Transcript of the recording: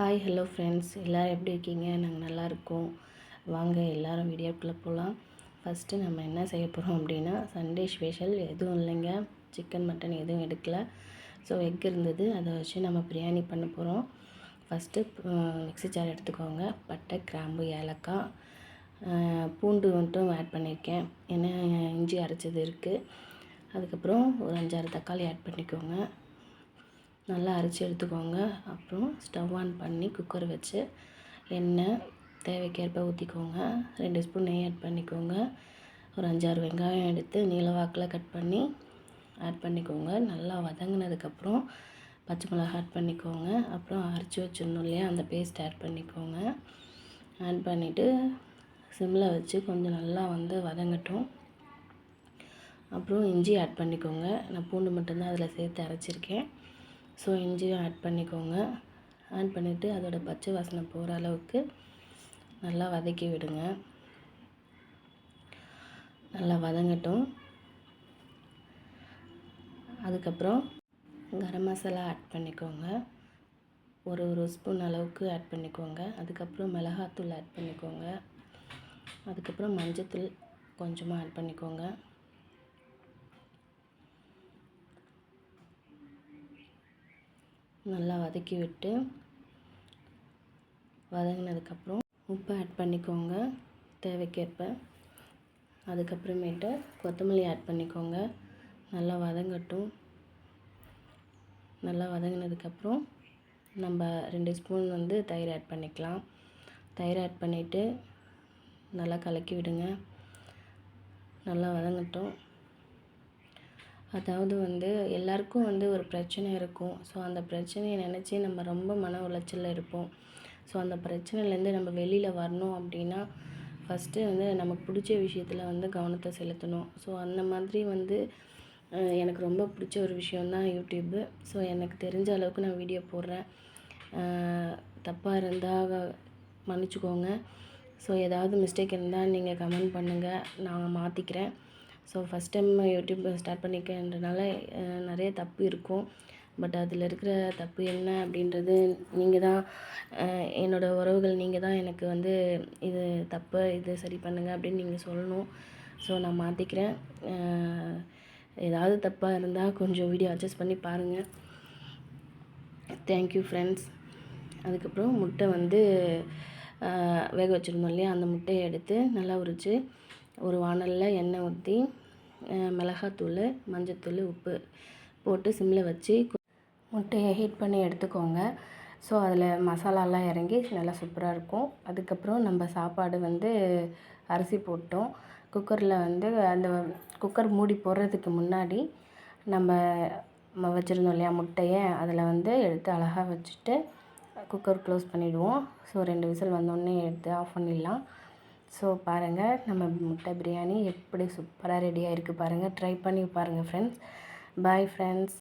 Hi hello friends எல்லோரும் எப்படி இருக்கீங்க? நாங்கள் நல்லா இருக்கோம். வாங்க எல்லோரும் வீடியோக்குள்ளே போகலாம் ஃபஸ்ட்டு நம்ம என்ன செய்ய போகிறோம் அப்படின்னா சண்டே ஸ்பெஷல் எதுவும் இல்லைங்க. சிக்கன் மட்டன் எதுவும் எடுக்கலை. ஸோ எக் இருந்தது. அதை வச்சு நம்ம பிரியாணி பண்ண போகிறோம் ஃபஸ்ட்டு மிக்ஸி ஜார் எடுத்துக்கோங்க. பட்டை கிராம்பு ஏலக்காய். பூண்டு மட்டும் ஆட் பண்ணியிருக்கேன். ஏன்னா இஞ்சி அரைச்சது இருக்குது அதுக்கப்புறம் ஒரு அஞ்சாறு தக்காளி ஆட் பண்ணிக்கோங்க. நல்லா அரைச்சி எடுத்துக்கோங்க. அப்புறம் ஸ்டவ் ஆன் பண்ணி குக்கர் வச்சு எண்ணெய் தேவைக்கேற்ப ஊற்றிக்கோங்க ரெண்டு ஸ்பூன் நெய் ஆட் பண்ணிக்கோங்க. ஒரு அஞ்சாறு வெங்காயம் எடுத்து நீல வாக்கில் கட் பண்ணி ஆட் பண்ணிக்கோங்க. நல்லா வதங்கினதுக்கப்புறம் பச்சை மிளகா ஆட் பண்ணிக்கோங்க. அப்புறம் அரைச்சி வச்சிடணும் இல்லையா? அந்த பேஸ்ட் ஆட் பண்ணிக்கோங்க. ஆட் பண்ணிவிட்டு சிம்மில் வச்சு கொஞ்சம் நல்லா வந்து வதங்கட்டும். அப்புறம் இஞ்சி ஆட் பண்ணிக்கோங்க. நான் பூண்டு மட்டும்தான் அதில் சேர்த்து அரைச்சிருக்கேன். ஸோ இஞ்சியும் ஆட் பண்ணிக்கோங்க. ஆட் பண்ணிவிட்டு அதோடய பச்சை வாசனை போகிற அளவுக்கு நல்லா வதக்கி விடுங்க. நல்லா வதங்கட்டும். அதுக்கப்புறம் கரம் மசாலா ஆட் பண்ணிக்கோங்க. ஒரு ஒரு ஸ்பூன் அளவுக்கு ஆட் பண்ணிக்கோங்க. அதுக்கப்புறம் மிளகாத்தூள் ஆட் பண்ணிக்கோங்க. அதுக்கப்புறம் மஞ்சத்தூள் கொஞ்சமாக ஆட் பண்ணிக்கோங்க. நல்லா வதக்கி விட்டு வதங்கினதுக்கப்புறம் உப்பு ஆட் பண்ணிக்கோங்க. தேவைக்கேற்ப. அதுக்கப்புறமேட்டு கொத்தமல்லி ஆட் பண்ணிக்கோங்க. நல்லா வதங்கட்டும். நல்லா வதங்கினதுக்கப்புறம் நம்ம ரெண்டு ஸ்பூன் வந்து தயிர் ஆட் பண்ணிக்கலாம். தயிர் ஆட் பண்ணிவிட்டு நல்லா கலக்கி விடுங்க. நல்லா வதங்கட்டும். அதாவது வந்து எல்லாருக்கும் வந்து ஒரு பிரச்சனை இருக்கும். ஸோ அந்த பிரச்சனையை நினச்சி நம்ம ரொம்ப மன உளைச்சலில் இருப்போம். ஸோ அந்த பிரச்சனையிலேருந்து நம்ம வெளியில் வரணும் அப்படின்னா ஃபஸ்ட்டு வந்து நமக்கு பிடிச்ச விஷயத்தில் வந்து கவனத்தை செலுத்தணும். ஸோ அந்த மாதிரி வந்து எனக்கு ரொம்ப பிடிச்ச ஒரு விஷயந்தான் யூடியூப்பு ஸோ எனக்கு தெரிஞ்ச அளவுக்கு நான் வீடியோ போடுறேன். தப்பாக இருந்தால் மன்னிச்சிக்கோங்க. ஸோ ஏதாவது மிஸ்டேக் இருந்தால் நீங்கள் கமெண்ட் பண்ணுங்கள் நான் மாற்றிக்கிறேன் so first time YouTube start பண்ணிக்கன்றனால நிறைய தப்பு இருக்கும். பட் அதில் இருக்கிற தப்பு என்ன அப்படின்றது நீங்கள் தான் என்னோடய உறவுகள் நீங்கள் தான் எனக்கு வந்து இது தப்பு இது சரி பண்ணுங்கள் அப்படின்னு நீங்கள் சொல்லணும். ஸோ நான் மாற்றிக்கிறேன் ஏதாவது தப்பாக இருந்தால் கொஞ்சம் வீடியோ அட்ஜஸ்ட் பண்ணி பாருங்கள் தேங்க்யூ ஃப்ரெண்ட்ஸ் அதுக்கப்புறம் முட்டை வந்து வேக வச்சுருந்தோம் இல்லையா? அந்த முட்டையை எடுத்து நல்லா உரித்து ஒரு வானலில் எண்ணெய் ஊற்றி மிளகாத்தூள் மஞ்சத்தூள் உப்பு போட்டு சிம்மில் வச்சு முட்டையை ஹீட் பண்ணி எடுத்துக்கோங்க. ஸோ அதில் மசாலாலாம் இறங்கி நல்லா சூப்பராக இருக்கும். அதுக்கப்புறம் நம்ம சாப்பாடு வந்து அரிசி போட்டோம். குக்கரில் வந்து அந்த குக்கர் மூடி போடுறதுக்கு முன்னாடி நம்ம வச்சுருந்தோம் இல்லையா முட்டையை அதில் வந்து எடுத்து அழகாக வச்சுட்டு குக்கர் க்ளோஸ் பண்ணிவிடுவோம் ஸோ ரெண்டு விசில் வந்தோடனே எடுத்து ஆஃப் பண்ணிடலாம். ஸோ பாருங்கள் நம்ம முட்டை பிரியாணி எப்படி சூப்பராக ரெடியாக இருக்குது பாருங்கள் ட்ரை பண்ணி பாருங்கள் ஃப்ரெண்ட்ஸ் பாய் ஃப்ரெண்ட்ஸ்